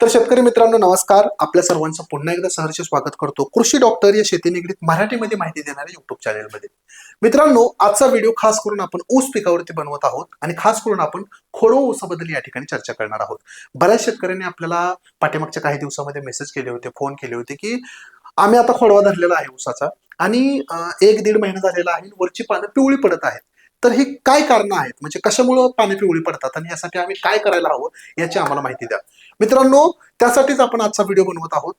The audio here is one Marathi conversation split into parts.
तर शेतकरी मित्रांनो नमस्कार. आपल्या सर्वांचं पुन्हा एकदा सहर्ष स्वागत करतो. कृषी डॉक्टर या शेती निगडीत मराठीमध्ये माहिती देणाऱ्या युट्यूब चॅनलमध्ये मित्रांनो आजचा व्हिडिओ खास करून आपण ऊस पिकावरती बनवत आहोत आणि खास करून आपण खोडो ऊसाबद्दल या ठिकाणी चर्चा करणार आहोत. बऱ्याच शेतकऱ्यांनी आपल्याला पाठीमागच्या काही दिवसामध्ये मेसेज केले होते फोन केले होते की आम्ही आता खोडवा धरलेला आहे ऊसाचा आणि एक दीड महिना झालेला आहे वरची पानं पिवळी पडत आहेत. तर ही काय कारण आहेत? म्हणजे कशामुळं पाणी पिवळी पडतात आणि यासाठी आम्ही काय करायला हवं याची आम्हाला माहिती द्या. मित्रांनो त्यासाठीच आपण आजचा व्हिडिओ बनवत आहोत.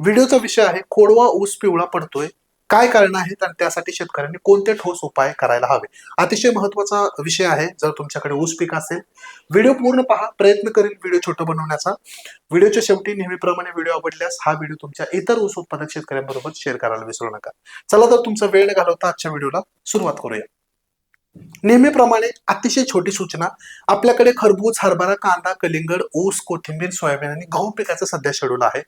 व्हिडिओचा विषय आहे खोडवा ऊस पिवळा पडतोय काय कारण आहेत आणि त्यासाठी शेतकऱ्यांनी कोणते ठोस उपाय करायला हवे? अतिशय महत्त्वाचा विषय आहे जर तुमच्याकडे ऊस पीक असेल. व्हिडिओ पूर्ण पहा प्रयत्न करेल व्हिडिओ छोटं बनवण्याचा. व्हिडिओच्या शेवटी नेहमीप्रमाणे व्हिडिओ आवडल्यास हा व्हिडिओ तुमच्या इतर ऊस उत्पादक शेतकऱ्यांबरोबर शेअर करायला विसरू नका. चला तर तुमचा वेळ घालवता आजच्या व्हिडिओला सुरुवात करूया. नेहमीप्रमाणे अतिशय छोटी सूचना. आपल्याकडे खरबूज हरभरा कांदा कलिंगड ऊस कोथिंबीर सोयाबीन आणि गहू पिकाचं सध्या शेड्यूल आहे.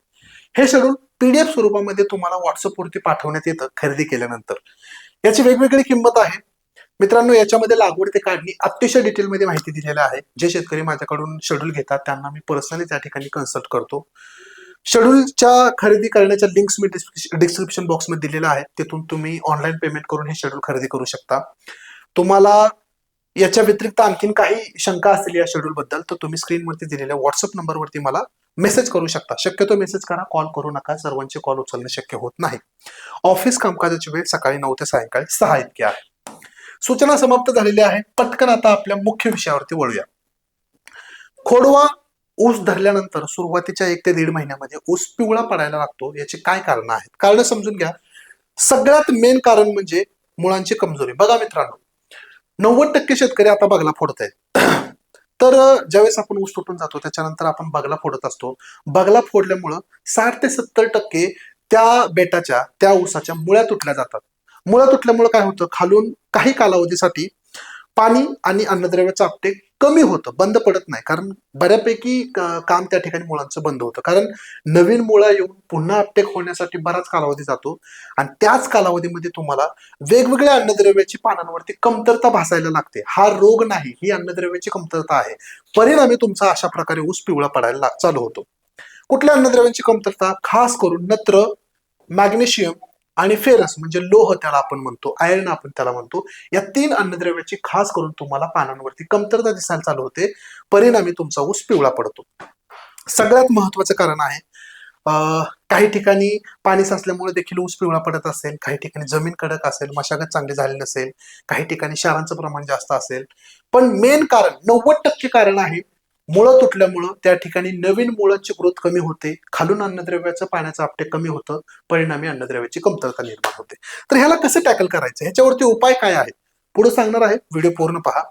हे शेड्यूल पीडीएफ स्वरूपामध्ये तुम्हाला व्हॉट्सअपवरती पाठवण्यात येतं खरेदी केल्यानंतर. याची वेगवेगळी किंमत आहे. मित्रांनो याच्यामध्ये लागवड ते काढणी अतिशय डिटेलमध्ये माहिती दिलेली आहे. जे शेतकरी माझ्याकडून शेड्यूल घेतात त्यांना मी पर्सनली त्या ठिकाणी कन्सल्ट करतो. शेड्यूलच्या खरेदी करण्याच्या लिंक्स मी डिस्क्रिप्शन बॉक्समध्ये दिलेल्या आहेत. तिथून तुम्ही ऑनलाईन पेमेंट करून हे शेड्यूल खरेदी करू शकता. तुम्हाला याच्या व्यतिरिक्त आणखीन काही शंका असतील या शेड्यूल बद्दल तर तुम्ही स्क्रीनवरती दिलेल्या व्हॉट्सअप नंबरवरती मला मेसेज करू शकता. शक्यतो मेसेज करा कॉल करू नका सर्वांचे कॉल उचलणे शक्य होत नाही. ऑफिस कामकाजाची वेळ सकाळी नऊ ते सायंकाळी सहा इतकी आहे. सूचना समाप्त झालेल्या आहे. पटकन आता आपल्या मुख्य विषयावरती वळूया. खोडवा ऊस धरल्यानंतर सुरुवातीच्या एक ते दीड महिन्यामध्ये ऊस पिवळा पडायला लागतो याची काय कारण आहेत? कारण समजून घ्या सगळ्यात मेन कारण म्हणजे मुळांची कमजोरी. बघा मित्रांनो नव्वद टक्के शेतकरी आता बगला फोडत आहेत तर ज्यावेळेस आपण ऊस तुटून जातो त्याच्यानंतर आपण बगला फोडत असतो. बगला फोडल्यामुळं साठ ते सत्तर टक्के त्या बेटाच्या त्या ऊसाच्या मुळ्या तुटल्या जातात. मुळ्या तुटल्यामुळं काय होतं? खालून काही कालावधीसाठी पाणी आणि अन्नद्रव्याचं आपटेक कमी होतं बंद पडत नाही. कारण बऱ्यापैकी काम त्या ठिकाणी मुळांचं बंद होतं. कारण नवीन मुळा येऊन पुन्हा अपटेक होण्यासाठी बराच कालावधी जातो. आणि त्याच कालावधीमध्ये तुम्हाला वेगवेगळ्या अन्नद्रव्याची पानांवरती कमतरता भासायला लागते. हा रोग नाही ही अन्नद्रव्याची कमतरता आहे. परिणामी तुमचा अशा प्रकारे ऊस पिवळा पडायला चालू होतो. कुठल्या अन्नद्रव्यांची कमतरता? खास करून नत्र मॅग्नेशियम आणि फेरस म्हणजे लोह त्याला आपण म्हणतो आयर्न आपण त्याला म्हणतो या तीन अन्नद्रव्याची खास करून तुम्हाला पानांवरती कमतरता दिसायला चालू होते. परिणामी तुमचा ऊस पिवळा पडतो. सगळ्यात महत्वाचं कारण आहे अं, काही ठिकाणी पाणी साचल्यामुळे देखील ऊस पिवळा पडत असेल काही ठिकाणी जमीन कडक असेल मशागत चांगली झाली नसेल काही ठिकाणी क्षारांचं प्रमाण जास्त असेल. पण मेन कारण नव्वद टक्के कारण आहे मुळं तुटल्यामुळं त्या ठिकाणी नवीन मुळांची ग्रोथ कमी होते. खालून अन्नद्रव्याचं पाण्याचं आपटे कमी होतं. परिणामी अन्नद्रव्याची कमतरता निर्माण होते. तर ह्याला कसं टॅकल करायचं? ह्याच्यावरती उपाय काय आहेत? पुढे सांगणार आहे. व्हिडिओ पूर्ण पहा.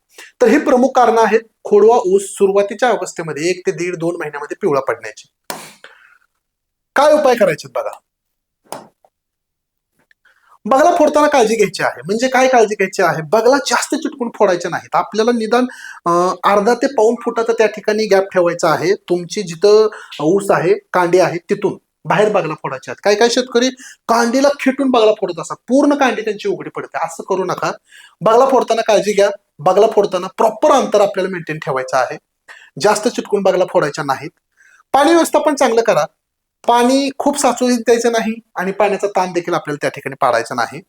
तर ही प्रमुख कारणं आहेत खोडवा ऊस सुरुवातीच्या अवस्थेमध्ये एक ते दीड दोन महिन्यामध्ये पिवळा पडण्याची. काय उपाय करायचे बघा? बगला फोडताना काळजी घ्यायची आहे. म्हणजे काय काळजी घ्यायची आहे? बगला जास्त चिटकून फोडायचे नाहीत. आपल्याला निदान अर्धा ते पाऊन फुटाचा त्या ठिकाणी गॅप ठेवायचा आहे. तुमची जिथं ऊस आहे कांडी आहे तिथून बाहेर बागला फोडायचे आहेत. काय काय शेतकरी कांडीला खेटून बागला फोडत असतात. पूर्ण कांडी त्यांची उघडी पडते. असं करू नका. बागला फोडताना काळजी घ्या. बागला फोडताना प्रॉपर अंतर आपल्याला मेंटेन ठेवायचं आहे. जास्त चिटकून बागला फोडायच्या नाहीत. पाणी व्यवस्थापन चांगलं करा. पाणी खूप साचून द्यायचं नाही आणि पाण्याचा ताण देखील आपल्याला त्या ठिकाणी पाडायचा नाही.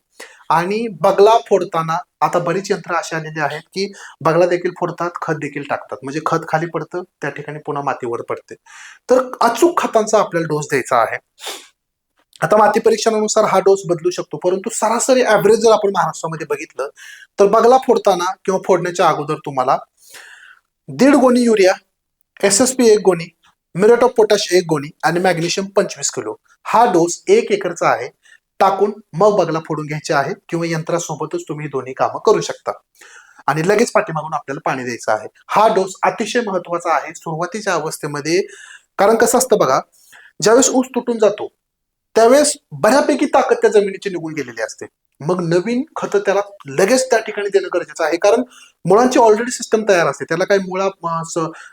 आणि बगला फोडताना आता बरीच यंत्र अशी आलेली आहेत की बगला देखील फोडतात खत देखील टाकतात. म्हणजे खत खाली पडतं त्या ठिकाणी पुन्हा मातीवर पडते. तर अचूक खतांचा आपल्याला डोस द्यायचा आहे. आता माती परीक्षणानुसार हा डोस बदलू शकतो. परंतु सरासरी ऍव्हरेज जर आपण महाराष्ट्रामध्ये बघितलं तर बगला फोडताना किंवा फोडण्याच्या अगोदर तुम्हाला दीड गोणी युरिया एस एस पी एक गोणी मिरट ऑफ पोटॅश एक गोणी आणि मॅग्नेशियम पंचवीस किलो. हा डोस एक एकरचा आहे. टाकून मग बगला फोडून घ्यायचे आहे किंवा यंत्रासोबतच तुम्ही दोन्ही कामं करू शकता. आणि लगेच पाठीमागून आपल्याला पाणी द्यायचं आहे. हा डोस अतिशय महत्त्वाचा आहे सुरुवातीच्या अवस्थेमध्ये. कारण कसं असतं बघा ज्यावेळेस ऊस तुटून जातो त्यावेळेस बऱ्यापैकी ताकद त्या जमिनीची निघून गेलेली असते. मग नवीन खतं त्याला लगेच त्या ठिकाणी देणं गरजेचं आहे. कारण मुळांची ऑलरेडी सिस्टम तयार असते. त्याला काही मुळा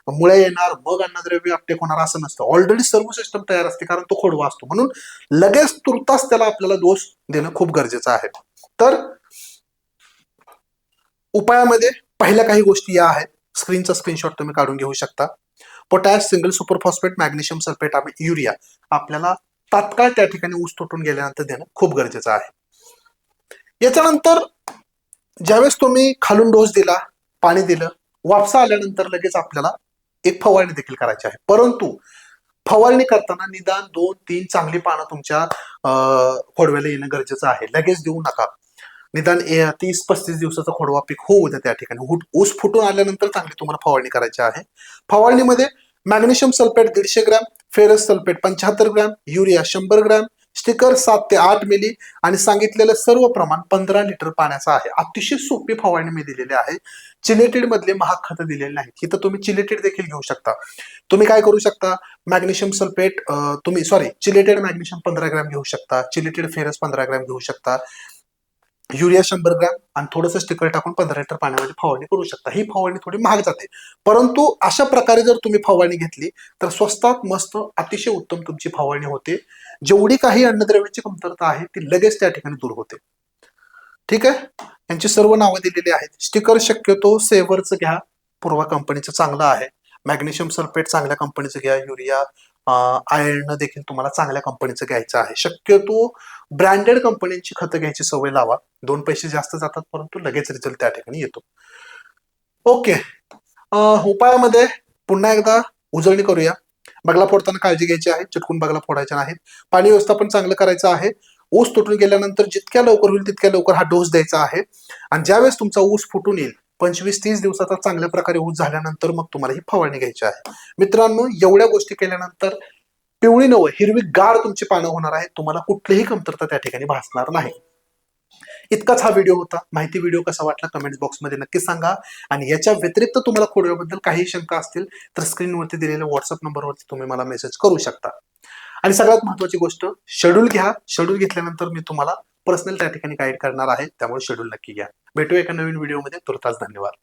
मुळ्या येणार मग अन्नद्रव्य अपटेक होणार असं नसतं. ऑलरेडी सर्व सिस्टम तयार असते कारण तो खोडवा असतो. म्हणून लगेच तुर्तास त्याला आपल्याला दोष देणं खूप गरजेचं आहे. तर उपायामध्ये पहिल्या काही गोष्टी या आहेत. स्क्रीनचा स्क्रीनशॉट तुम्ही काढून घेऊ शकता. Potash single super phosphate magnesium sulphate आणि युरिया आपल्याला तात्काळ त्या ठिकाणी ऊस तुटून गेल्यानंतर देणं खूप गरजेचं आहे. याच्यानंतर ज्यावेळेस तुम्ही खालून डोस दिला पाणी दिलं वापसा आल्यानंतर लगेच आपल्याला एक फवारणी देखील करायची आहे. परंतु फवारणी करताना निदान दोन तीन चांगली पानं तुमच्या अं, खोडव्याला येणं गरजेचं आहे. लगेच देऊ नका. निदान ए- तीस पस्तीस दिवसाचा खोडवा पीक होऊ द्या त्या ठिकाणी. ऊस फुटून आल्यानंतर चांगली तुम्हाला फवारणी करायची आहे. फवारणीमध्ये मॅग्नेशियम सल्फेट दीडशे ग्रॅम फेरस सल्फेट पंच्याहत्तर ग्रॅम युरिया शंभर ग्रॅम स्टिकर सात ते आठ मिली आणि सांगितलेलं सर्व प्रमाण पंधरा लिटर पाण्याचं आहे. अतिशय सोपी फवारणी मी दिलेली आहे. चिलेटेड मधले महाग खतं दिलेले नाहीत. इथं तुम्ही चिलेटेड देखील घेऊ शकता. तुम्ही काय करू शकता? मॅग्नेशियम सल्फेट तुम्ही सॉरी चिलेटेड मॅग्नेशियम पंधरा ग्रॅम घेऊ शकता. चिलेटेड फेरस पंधरा ग्रॅम घेऊ शकता. युरिया शंभर ग्रॅम आणि थोडंसं स्टिकर टाकून पंधरा लिटर पाण्यामध्ये फवारणी करू शकता. ही फवारणी थोडी महाग जाते. परंतु अशा प्रकारे जर तुम्ही फवारणी घेतली तर स्वस्तात मस्त अतिशय उत्तम तुमची फवारणी होते. जेवढी काही अन्नद्रव्याची कमतरता आहे ती लगेच त्या ठिकाणी दूर होते. ठीक आहे? यांची सर्व नावं दिलेली आहेत. स्टिकर शक्यतो सेवरचं घ्या. पूर्वा कंपनीचं चांगलं आहे. मॅग्नेशियम सल्फेट चांगल्या कंपनीचं घ्या. युरिया आयर्न देखील तुम्हाला चांगल्या कंपनीचं घ्यायचं आहे. शक्यतो ब्रँडेड कंपन्यांची खतं घ्यायची सवय लावा. दोन पैसे जास्त जातात परंतु लगेच रिझल्ट त्या ठिकाणी येतो. ओके उपायामध्ये पुन्हा एकदा उजळणी करूया. बगला फोडताना काळजी घ्यायची आहे. चिटकून बगला फोडायच्या नाहीत पाणी व्यवस्थापन चांगलं करायचं आहे. ऊस तुटून गेल्यानंतर जितक्या लवकर होईल तितक्या लवकर हा डोस द्यायचा आहे. आणि ज्यावेळेस तुमचा ऊस फुटून येईल पंचवीस तीस दिवसाचा चांगल्या प्रकारे ऊस झाल्यानंतर मग तुम्हाला ही फवारणी घ्यायची आहे. मित्रांनो एवढ्या गोष्टी केल्यानंतर पिवळी नवं हिरवी गार तुमची पानं होणार आहेत. तुम्हाला कुठलीही कमतरता त्या ठिकाणी भासणार नाही. इतकाच हा व्हिडिओ होता. माहिती व्हिडिओ कसा वाटला कमेंट बॉक्समध्ये नक्की सांगा. आणि याच्या व्यतिरिक्त तुम्हाला खोडव्याबद्दल काही शंका असतील तर स्क्रीनवरती दिलेल्या व्हॉट्सअप नंबरवरती तुम्ही मला मेसेज करू शकता. आणि सगळ्यात महत्वाची गोष्ट शेड्यूल घ्या. शेड्यूल घेतल्यानंतर मी तुम्हाला पर्सनल त्या ठिकाणी गाईड करणार आहे. त्यामुळे शेड्यूल नक्की घ्या. भेटू एका नवीन व्हिडिओमध्ये तुर्तास धन्यवाद.